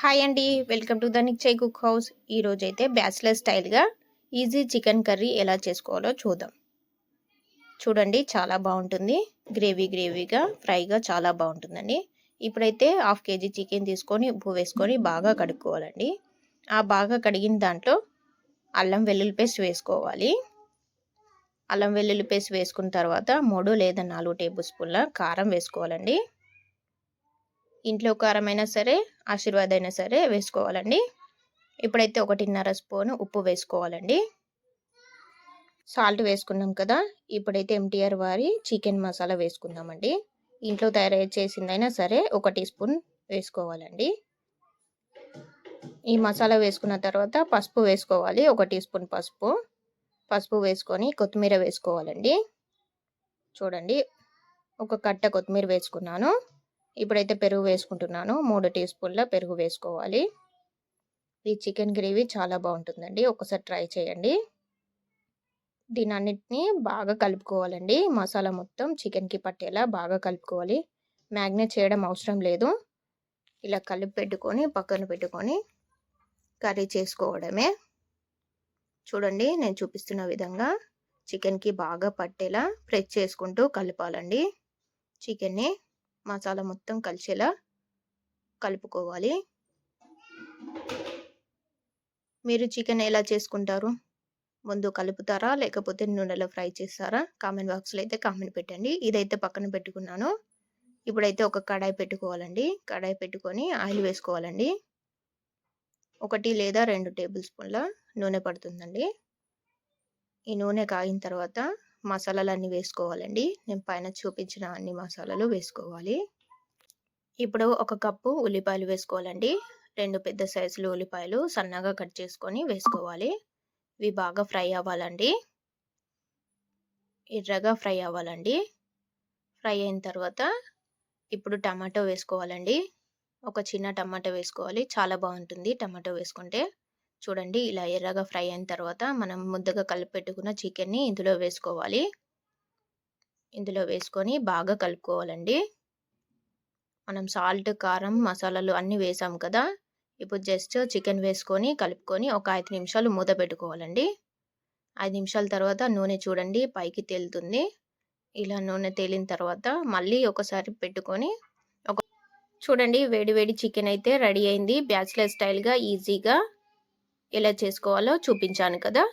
Hi అండి welcome to the నిక్చై cook house ఈరోజు అయితే బ్యాచిలర్ స్టైల్గా ఈజీ చికెన్ కర్రీ ఎలా చేసుకోవాలో చూద్దాం. చూడండి చాలా బాగుంటుంది. గ్రేవీ గ్రేవీగా ఫ్రైగా చాలా బాగుంటుందండి. ఇప్పుడైతే హాఫ్ కేజీ చికెన్ తీసుకొని ఉప్పు వేసుకొని బాగా కడుక్కోవాలండి. ఆ బాగా కడిగిన దాంట్లో అల్లం వెల్లుల్లి పేస్ట్ వేసుకోవాలి. అల్లం వెల్లుల్లి పేస్ట్ వేసుకున్న తర్వాత మూడు లేదా నాలుగు టేబుల్ స్పూన్ల కారం వేసుకోవాలండి. ఇంట్లో కారమైనా సరే ఆశీర్వాద్ అయినా సరే వేసుకోవాలండి. ఇప్పుడైతే ఒకటిన్నర స్పూన్ ఉప్పు వేసుకోవాలండి. సాల్ట్ వేసుకున్నాం కదా ఇప్పుడైతే ఎంటీఆర్ వారి చికెన్ మసాలా వేసుకుందామండి. ఇంట్లో తయారు చేసిందైనా సరే ఒక టీ స్పూన్ వేసుకోవాలండి. ఈ మసాలా వేసుకున్న తర్వాత పసుపు వేసుకోవాలి ఒక టీ స్పూన్ పసుపు. పసుపు వేసుకొని కొత్తిమీర వేసుకోవాలండి. చూడండి ఒక కట్ట కొత్తిమీర వేసుకున్నాను. ఇప్పుడైతే పెరుగు వేసుకుంటున్నాను. మూడు టీ స్పూన్ల పెరుగు వేసుకోవాలి. ఈ చికెన్ గ్రేవీ చాలా బాగుంటుందండి. ఒకసారి ట్రై చేయండి. దీని అన్నిటినీ బాగా కలుపుకోవాలండి. మసాలా మొత్తం చికెన్కి పట్టేలా బాగా కలుపుకోవాలి. మ్యాగ్నేట్ చేయడం అవసరం లేదు. ఇలా కలిపి పెట్టుకొని పక్కన పెట్టుకొని కర్రీ చేసుకోవడమే. చూడండి నేను చూపిస్తున్న విధంగా చికెన్కి బాగా పట్టేలా ప్రెస్ చేసుకుంటూ కలపాలండి. చికెన్ని మసాలా మొత్తం కలిసేలా కలుపుకోవాలి. మీరు చికెన్ ఎలా చేసుకుంటారు? ముందు కలుపుతారా? లేకపోతే నూనెలో ఫ్రై చేస్తారా? కామెంట్ బాక్స్లో అయితే కామెంట్ పెట్టండి. ఇదైతే పక్కన పెట్టుకున్నాను. ఇప్పుడైతే ఒక కడాయి పెట్టుకోవాలండి. కడాయి పెట్టుకొని ఆయిల్ వేసుకోవాలండి. ఒకటి లేదా రెండు టేబుల్ స్పూన్ల నూనె పడుతుందండి. ఈ నూనె కాగిన తర్వాత మసాలాలు అన్నీ వేసుకోవాలండి. నేను పైన చూపించిన అన్ని మసాలాలు వేసుకోవాలి. ఇప్పుడు ఒక కప్పు ఉల్లిపాయలు వేసుకోవాలండి. రెండు పెద్ద సైజులు ఉల్లిపాయలు సన్నగా కట్ చేసుకొని వేసుకోవాలి. ఇవి బాగా ఫ్రై అవ్వాలండి. ఎర్రగా ఫ్రై అవ్వాలండి. ఫ్రై అయిన తర్వాత ఇప్పుడు టమాటో వేసుకోవాలండి. ఒక చిన్న టమాటో వేసుకోవాలి. చాలా బాగుంటుంది టమాటో వేసుకుంటే. చూడండి ఇలా ఎర్రగా ఫ్రై అయిన తర్వాత మనం ముద్దగా కలిపి పెట్టుకున్న చికెన్ని ఇందులో వేసుకోవాలి. ఇందులో వేసుకొని బాగా కలుపుకోవాలండి. మనం సాల్ట్ కారం మసాలాలు అన్నీ వేసాం కదా ఇప్పుడు జస్ట్ చికెన్ వేసుకొని కలుపుకొని ఒక ఐదు నిమిషాలు మూత పెట్టుకోవాలండి. ఐదు నిమిషాల తర్వాత నూనె చూడండి పైకి తేలుతుంది. ఇలా నూనె తేలిన తర్వాత మళ్ళీ ఒకసారి పెట్టుకొని ఒక చూడండి వేడి వేడి చికెన్ అయితే రెడీ అయింది. బ్యాచిలర్ స్టైల్గా ఈజీగా ఎలా చేసుకోవాలో చూపించాను కదా.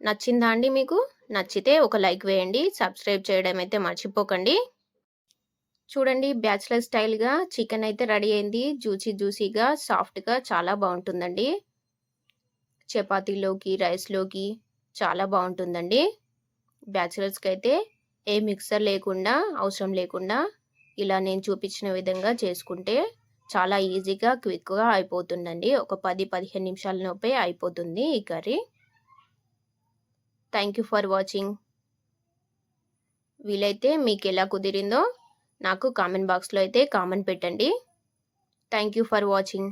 నచ్చిందా అండి మీకు? నచ్చితే ఒక లైక్ వేయండి సబ్స్క్రైబ్ చేయడం అయితే మర్చిపోకండి. చూడండి బ్యాచులర్ స్టైల్గా చికెన్ అయితే రెడీ అయింది. జ్యూసీ జ్యూసీగా సాఫ్ట్గా చాలా బాగుంటుందండి. చపాతీలోకి రైస్లోకి చాలా బాగుంటుందండి. బ్యాచిలర్స్కి అయితే ఏ మిక్సర్ లేకుండా అవసరం లేకుండా ఇలా నేను చూపించిన విధంగా చేసుకుంటే చాలా ఈజీగా క్విక్గా అయిపోతుందండి. ఒక పది పదిహేను నిమిషాలలోపే అయిపోతుంది ఈ curry. Thank you for watching. వీలైతే మీకు ఎలా కుదిరిందో నాకు కామెంట్ బాక్స్లో అయితే కామెంట్ పెట్టండి. Thank you for watching.